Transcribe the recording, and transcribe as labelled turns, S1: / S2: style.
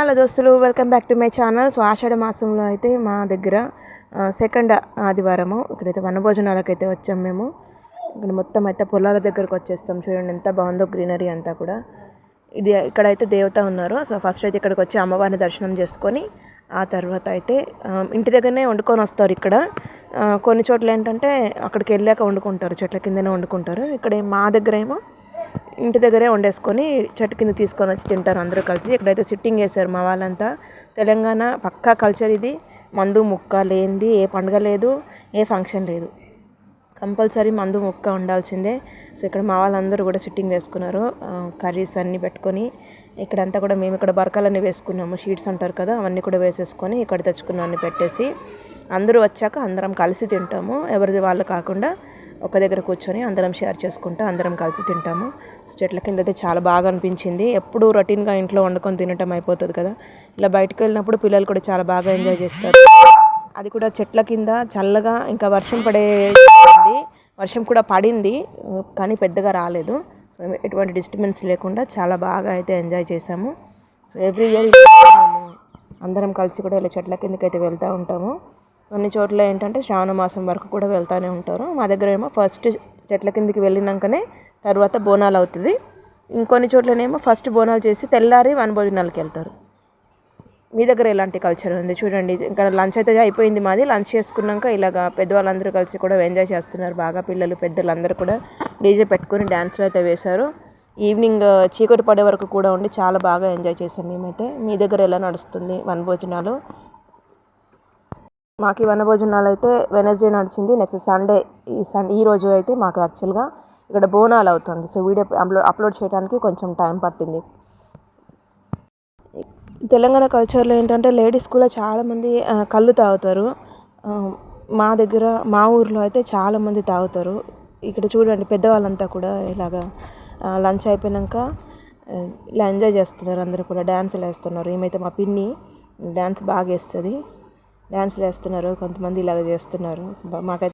S1: Hello దోస్తులు welcome back to my channel. So Ashadha మాసంలో అయితే మా దగ్గర సెకండ్ ఆదివారము ఇక్కడైతే వనభోజనాలకు అయితే వచ్చాం మేము. ఇక్కడ మొత్తం అయితే పొలాల దగ్గరకు వచ్చేస్తాం. చూడండి ఎంత బాగుందో గ్రీనరీ అంతా కూడా. ఇది ఇక్కడైతే దేవత ఉన్నారు. సో ఫస్ట్ అయితే ఇక్కడికి వచ్చి అమ్మవారిని దర్శనం చేసుకొని ఆ తర్వాత అయితే ఇంటి దగ్గరనే వండుకొని వస్తారు ఇక్కడ. కొన్ని చోట్ల ఏంటంటే అక్కడికి వెళ్ళాక వండుకుంటారు చెట్ల కిందనే వండుకుంటారు. ఇక్కడ మా దగ్గర ఏమో ఇంటి దగ్గరే వండేసుకొని చెట్టు కింద తీసుకొని వచ్చి తింటారు అందరూ కలిసి. ఇక్కడైతే సిట్టింగ్ వేశారు మా వాళ్ళంతా. తెలంగాణ పక్కా కల్చర్ ఇది. మందు ముక్క లేనిది ఏ పండుగ లేదు ఏ ఫంక్షన్ లేదు. కంపల్సరీ మందు ముక్క ఉండాల్సిందే సో ఇక్కడ మా వాళ్ళందరూ కూడా సిట్టింగ్ వేసుకున్నారు. కర్రీస్ అన్నీ పెట్టుకొని. ఇక్కడంతా కూడా మేము ఇక్కడ బరకాలన్నీ వేసుకున్నాము. షీట్స్ అంటారు కదా అవన్నీ కూడా వేసేసుకొని ఇక్కడ తెచ్చుకున్నవన్నీ పెట్టేసి అందరూ వచ్చాక అందరం కలిసి తింటాము. ఎవరిది వాళ్ళు కాకుండా ఒక దగ్గర కూర్చొని అందరం షేర్ చేసుకుంటూ అందరం కలిసి తింటాము. సో చెట్ల కింద అయితే చాలా బాగా అనిపించింది. ఎప్పుడు రొటీన్గా ఇంట్లో వండుకొని తినటం అయిపోతుంది కదా. ఇలా బయటకు వెళ్ళినప్పుడు పిల్లలు కూడా చాలా బాగా ఎంజాయ్ చేస్తారు. అది కూడా చెట్ల కింద చల్లగా ఇంకా వర్షం పడే వర్షం కూడా పడింది కానీ పెద్దగా రాలేదు. సో ఎటువంటి డిస్టర్బెన్స్ లేకుండా చాలా బాగా అయితే ఎంజాయ్ చేసాము సో ఎవ్రీ ఇయర్ అందరం కలిసి కూడా ఇలా చెట్ల కిందకి అయితే వెళ్తూ ఉంటాము. కొన్ని చోట్ల ఏంటంటే శ్రావణ మాసం వరకు కూడా వెళ్తూనే ఉంటారు. మా దగ్గర ఏమో ఫస్ట్ చెట్ల కిందకి వెళ్ళినాకనే తర్వాత బోనాలు అవుతుంది. ఇంకొన్ని చోట్లనేమో ఫస్ట్ బోనాలు చేసి తెల్లారి వనభోజనాలకు వెళ్తారు. మీ దగ్గర ఎలాంటి కల్చర్ ఉంది? చూడండి ఇంకా లంచ్ అయితే అయిపోయింది మాది. లంచ్ చేసుకున్నాక ఇలాగా పెద్దవాళ్ళందరూ కలిసి కూడా ఎంజాయ్ చేస్తున్నారు. బాగా పిల్లలు పెద్దలు అందరూ కూడా డీజే పెట్టుకొని డ్యాన్స్లు అయితే వేశారు. ఈవినింగ్ uh, చీకటి పడే వరకు కూడా ఉండి చాలా బాగా ఎంజాయ్ చేసాం మేమైతే. మీ దగ్గర ఎలా నడుస్తుంది వనభోజనాలు మాకు ఈ వనభోజనాలు అయితే వెనస్డే నడిచింది నెక్స్ట్ సండే ఈ సన్ ఈ రోజు అయితే మాకు యాక్చువల్గా ఇక్కడ బోనాలు అవుతుంది. సో వీడియో అప్లోడ్ అప్లోడ్ చేయడానికి కొంచెం టైం పట్టింది. తెలంగాణ కల్చర్లో ఏంటంటే లేడీస్ కూడా చాలామంది కళ్ళు తాగుతారు. మా దగ్గర మా ఊర్లో అయితే చాలామంది తాగుతారు. ఇక్కడ చూడండి పెద్దవాళ్ళంతా కూడా ఇలాగా లంచ్ అయిపోయాక ఇలా ఎంజాయ్ చేస్తున్నారు. అందరూ కూడా డ్యాన్సులు వేస్తున్నారు. ఏమైతే మా పిన్ని డ్యాన్స్ బాగా వేస్తుంది. డ్యాన్సులు వేస్తున్నారు. కొంతమంది ఇలాగ చేస్తున్నారు. మాకైతే